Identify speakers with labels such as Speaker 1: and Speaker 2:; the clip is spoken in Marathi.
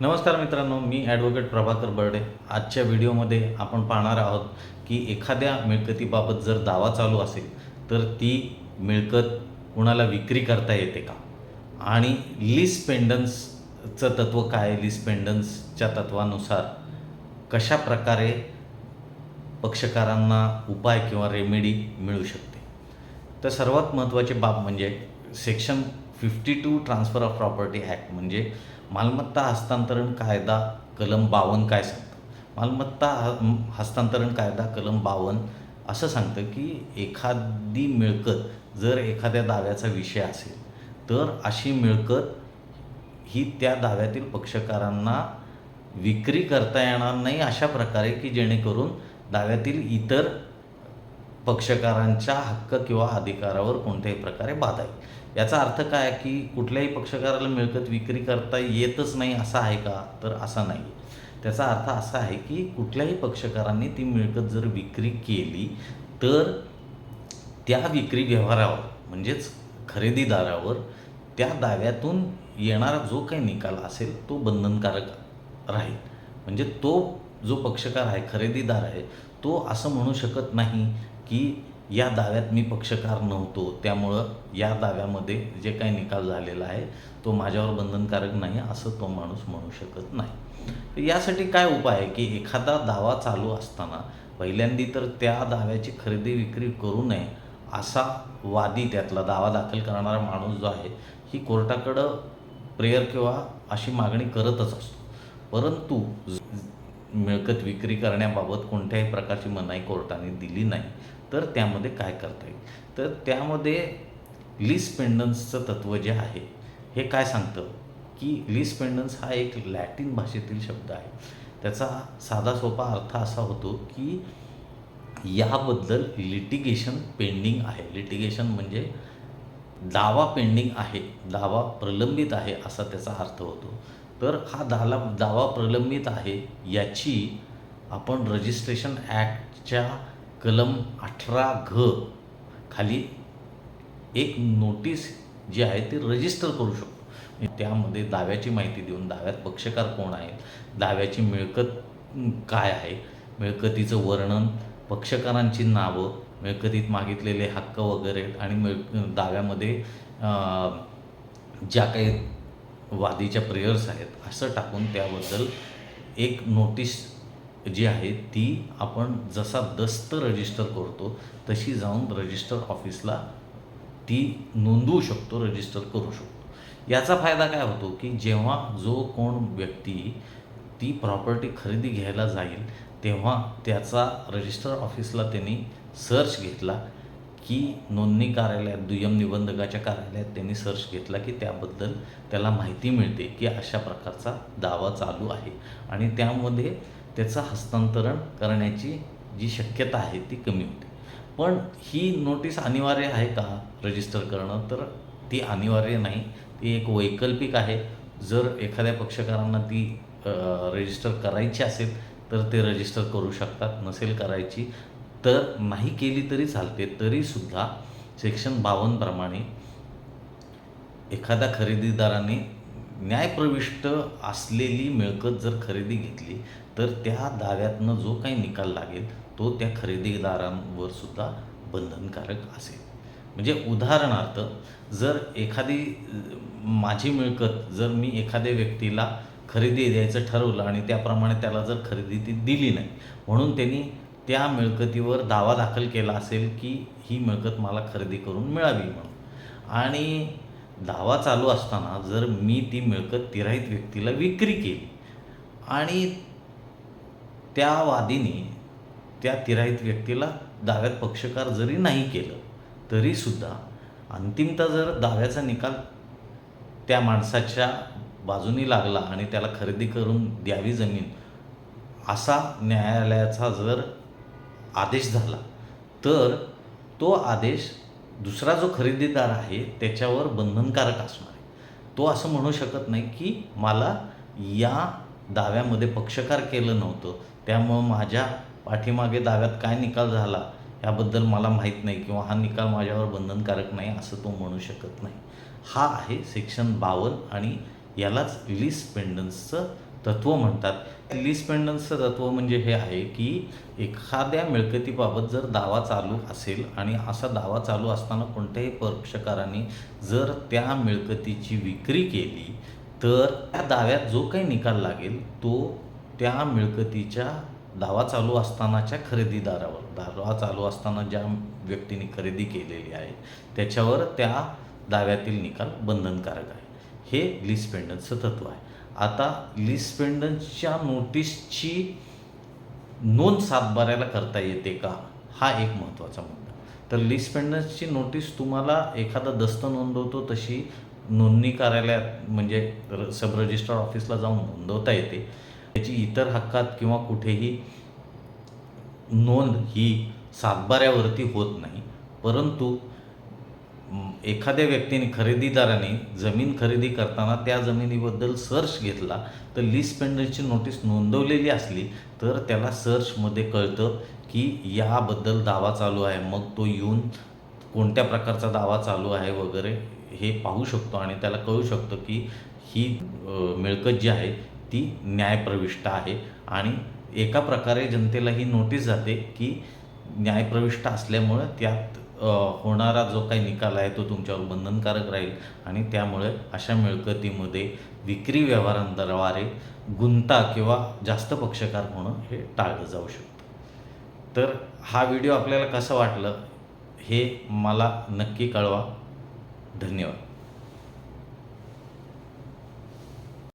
Speaker 1: नमस्कार मित्रांनो मी ॲडव्होकेट प्रभाकर बर्डे. आजच्या व्हिडिओमध्ये आपण पाहणार आहोत की एखाद्या मिळकतीबाबत जर दावा चालू असेल तर ती मिळकत कुणाला विक्री करता येते का? आणि लिस पेंडन्सचं तत्त्व काय? आहे लिस पेंडन्सच्या तत्वानुसार कशा प्रकारे पक्षकारांना उपाय किंवा रेमेडी मिळू शकते? तर सर्वात महत्त्वाची बाब म्हणजे section fifty two transfer of property act म्हणजे मालमत्ता हस्तांतरण कायदा कलम बावन्न काय सांगतं? मालमत्ता ह हस्तांतरण कायदा कलम बावन्न असं सांगतं की एखादी मिळकत जर एखाद्या दाव्याचा विषय असेल तर अशी मिळकत ही त्या दाव्यातील पक्षकारांना विक्री करता येणार नाही अशा प्रकारे की जेणेकरून दाव्यातील इतर पक्षकारांच्या हक्क किंवा अधिकारावर कोणत्याही प्रकारे बाधा येईल. याचा अर्थ काय की कुठल्याही पक्षकाराला मिळकत विक्री करता येतच नाही असा आहे का? तर असा नाही. त्याचा अर्थ असा आहे की कुठल्याही पक्षकारांनी ती मिळकत जर विक्री केली तर त्या विक्री व्यवहारावर म्हणजेच खरेदीदारावर त्या दाव्यातून येणारा जो काही निकाल असेल तो बंधनकारक राहील. म्हणजे तो जो पक्षकार आहे खरेदीदार आहे तो असं म्हणू शकत नाही की या दाव्यात मी पक्षकार नव्हतो. त्यामुळं या दाव्यामध्ये जे काही निकाल झालेला आहे तो माझ्यावर बंधनकारक नाही असं तो माणूस म्हणू शकत नाही. तर यासाठी काय उपाय आहे की एखादा दावा चालू असताना पहिल्यांदी तर त्या दाव्याची खरेदी विक्री करू नये असा वादी त्यातला दावा दाखल करणारा माणूस जो आहे ही कोर्टाकडं प्रेयर किंवा अशी मागणी करतच असतो. परंतु मिळकत विक्री करण्याबाबत कोणत्याही प्रकारची मनाई कोर्टाने दिली नाही. तर त्यामध्ये काय करता येईल? तर त्यामध्ये लीस पेंडन्सचं तत्त्व जे आहे हे काय सांगतं? की लीस पेंडन्स हा एक लॅटिन भाषेतील शब्द आहे. त्याचा साधा सोपा अर्थ असा होतो की याबद्दल लिटिगेशन पेंडिंग आहे. लिटिगेशन म्हणजे दावा पेंडिंग आहे दावा प्रलंबित आहे असा त्याचा अर्थ होतो. तर हा दाला दावा प्रलंबित आहे याची आपण रजिस्ट्रेशन ॲक्टच्या कलम अठरा घ खाली एक नोटीस जी आहे ती रजिस्टर करू शकतो. त्यामध्ये दाव्याची माहिती देऊन दाव्यात पक्षकार कोण आहेत दाव्याची मिळकत काय आहे मिळकतीचं वर्णन पक्षकारांची नावं मिळकतीत मागितलेले हक्क वगैरे आणि मिळ दाव्यामध्ये ज्या काही वादीच्या प्रेयर्स आहेत असं टाकून त्याबद्दल एक नोटीस जी आहे ती आपण जसा दस्त रजिस्टर करतो तशी जाऊन रजिस्टर ऑफिसला ती नोंदवू शकतो रजिस्टर करू शकतो. याचा फायदा काय होतो की जेव्हा जो कोण व्यक्ती ती प्रॉपर्टी खरेदी घ्यायला जाईल तेव्हा त्याचा रजिस्टर ऑफिसला त्यांनी सर्च घेतला की नोंदणी कार्यालयात दुय्यम निबंधकाच्या कार्यालयात त्यांनी सर्च घेतला की त्याबद्दल त्याला माहिती मिळते की अशा प्रकारचा दावा चालू आहे. आणि त्यामध्ये त्याचं हस्तांतरण करण्याची जी शक्यता आहे ती कमी होते. पण ही नोटीस अनिवार्य आहे का रजिस्टर करणं? तर ती अनिवार्य नाही. ती एक वैकल्पिक आहे. जर एखाद्या पक्षकारांना ती रजिस्टर करायची असेल तर ते रजिस्टर करू शकतात. नसेल करायची तर नाही केली तरी चालते. तरीसुद्धा सेक्शन बावन्नप्रमाणे एखाद्या खरेदीदाराने न्यायप्रविष्ट असलेली मिळकत जर खरेदी घेतली तर त्या दाव्यातनं जो काही निकाल लागेल तो त्या खरेदीदारांवर सुद्धा बंधनकारक असेल. म्हणजे उदाहरणार्थ जर एखादी माझी मिळकत जर मी एखाद्या व्यक्तीला खरेदी द्यायचं ठरवलं आणि त्याप्रमाणे त्याला जर खरेदी ती दिली नाही म्हणून त्यांनी त्या मिळकतीवर दावा दाखल केला असेल की ही मिळकत मला खरेदी करून मिळावी म्हणून. आणि दावा चालू असताना जर मी ती मिळकत तिराहित व्यक्तीला विक्री केली आणि त्या वादीने त्या तिराहित व्यक्तीला दाव्यात पक्षकार जरी नाही केलं तरीसुद्धा अंतिमतः जर दाव्याचा निकाल त्या माणसाच्या बाजूनी लागला आणि त्याला खरेदी करून द्यावी जमीन असा न्यायालयाचा जर आदेश झाला तर तो आदेश दुसरा जो खरेदीदार आहे त्याच्यावर बंधनकारक असणार आहे. तो असं म्हणू शकत नाही की मला या दाव्यामध्ये पक्षकार केलं नव्हतं. त्यामुळं माझ्या पाठीमागे दाव्यात काय निकाल झाला याबद्दल मला माहीत नाही किंवा हा निकाल माझ्यावर बंधनकारक नाही असं तो म्हणू शकत नाही. हा आहे सेक्शन बावन्न आणि यालाच लीस पेंडन्सचं तत्त्व म्हणतात. लिस्पेंडन्सचं तत्व म्हणजे हे आहे की एखाद्या मिळकतीबाबत जर दावा चालू असेल आणि असा दावा चालू असताना कोणत्याही पक्षकाराने जर त्या मिळकतीची विक्री केली तर त्या दाव्यात जो काही निकाल लागेल तो त्या मिळकतीच्या दावा चालू असतानाच्या खरेदीदारावर दावा चालू असताना ज्या व्यक्तीने खरेदी केलेली आहे त्याच्यावर त्या दाव्यातील निकाल बंधनकारक आहे. हे लिस्पेंडन्सचं तत्व आहे. आता लीस पेंडन्सच्या नोटीसची नोंद सातबाऱ्याला करता येते का? हा एक महत्त्वाचा मुद्दा. तर लिस्पेंडन्सची नोटीस तुम्हाला एखादा दस्त नोंदवतो तशी नोंदणी कार्यालयात म्हणजे र- सब रजिस्ट्रार ऑफिसला जाऊन नोंदवता येते. त्याची इतर हक्कात किंवा कुठेही नोंद ही सातबाऱ्यावरती होत नाही. परंतु एखाद्या व्यक्तीने खरेदीदाराने जमीन खरेदी करताना त्या जमिनीबद्दल सर्च घेतला तर लीज पेंडन्सची नोटीस नोंदवलेली असली तर त्याला सर्चमध्ये कळतं की याबद्दल दावा चालू आहे. मग तो येऊन कोणत्या प्रकारचा दावा चालू आहे वगैरे हे पाहू शकतो आणि त्याला कळू शकतं की ही मिळकत जी आहे ती न्यायप्रविष्ट आहे. आणि एका प्रकारे जनतेला ही नोटीस जाते की न्यायप्रविष्ट असल्यामुळं त्यात होणारा जो काही निकाल आहे तो तुमच्यावर बंधनकारक राहील आणि त्यामुळे अशा मिळकतीमध्ये विक्री व्यवहारांद्वारे गुंता किंवा जास्त पक्षकार होणं हे टाळलं जाऊ शकतं. तर हा व्हिडिओ आपल्याला कसं वाटलं हे मला नक्की कळवा. धन्यवाद.